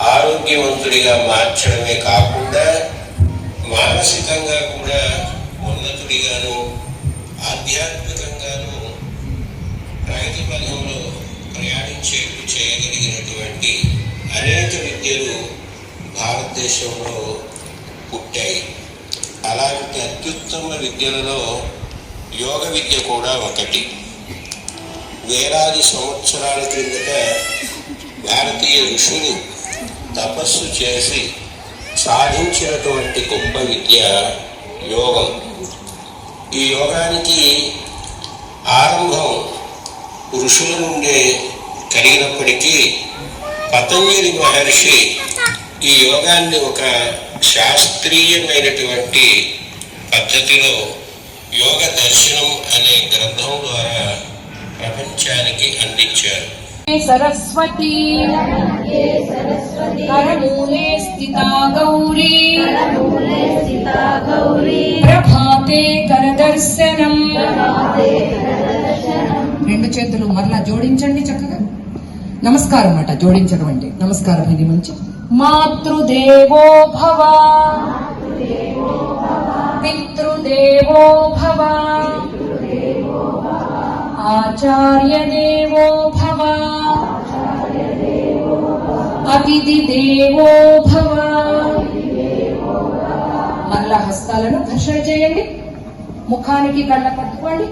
ఆరోగ్యవంతుడిగా మార్చడమే కాకుండా మానసికంగా కూడా ఉన్నతుడిగాను ఆధ్యాత్మికంగాను ప్రగతి పథంలో ప్రయాణించేట్టు చేయగలిగినటువంటి అనేక విద్యలు భారతదేశంలో పుట్టాయి. అలాంటి అత్యుత్తమ విద్యలలో యోగ విద్య కూడా ఒకటి. వేలాది సంవత్సరాల క్రిందట భారతీయ ఋషులు తపస్సు చేసి సాధించినటువంటి గొప్ప విద్య యోగం. ఈ యోగానికి ఆరంభం ఋషుల నుండే కలిగినప్పటికీ పతంజలి మహర్షి ఈ యోగాన్ని ఒక శాస్త్రీయమైనటువంటి పద్ధతిలో యోగ దర్శనం అనే గ్రంథం ద్వారా ప్రపంచానికి అందించారు. सरस्वती करमूले स्थिता गौरी ప్రభాతే కరదర్శనం రెండు చేతులు మరలా జోడించండి చక్కగా నమస్కారం అట జోడించడం అంటే నమస్కారం ఇది మంచి మాతృదేవో భవ పితృదేవో భవ ఆచార్య దేవో భవ అతిథి దేవో భవ మరలా హస్తాలను ఘర్షణ చేయండి. ముఖానికి కళ్ళ పట్టుకోండి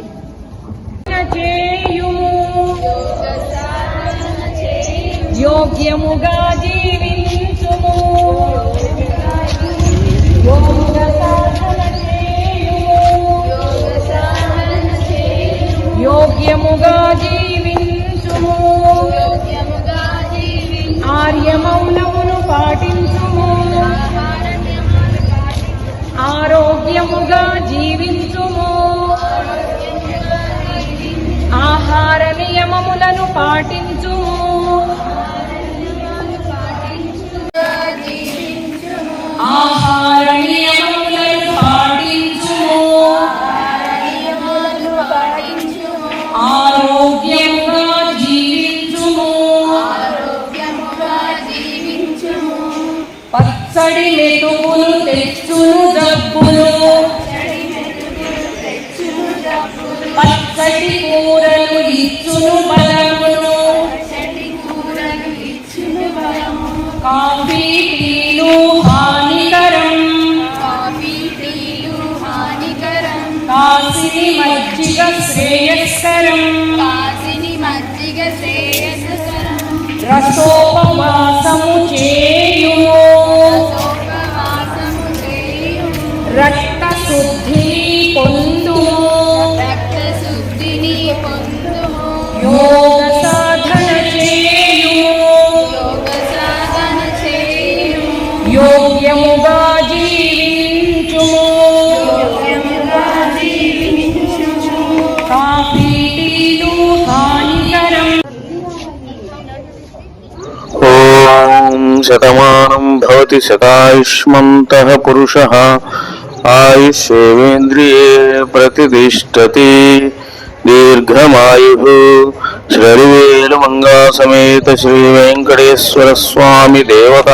యోగ్యముగా జీవించుము. యోగ సాధన యోగ్యముగా జీవించుము. ఆర్యమౌనమును పాటించుము. ఆరోగ్యముగా జీవించుము. ఆహార నియమములను పాటించుము. పచ్చడి మెతుకులు తెచ్చును జబ్బులు. పచ్చడి కూరలు ఇచ్చును బలమును. కాఫీ టీలు హానికరం. కాసిని మజ్జిగ శ్రేయస్కరం. రసోపవాసము చేయుము రక్త శుద్ధి పొందుము యోగ సాధన చేయుము యోగ్యముగా జీవించుము కాఫీ టీలు హానికరం ఓం శతమానం భవతి శతాయుష్మంతః పురుషः ఆయుష్యేంద్రియే ప్రతిష్టతి దీర్ఘమాయు శ్రీవేలుమంగా సమేత శ్రీ వెంకటేశ్వర స్వామి దేవత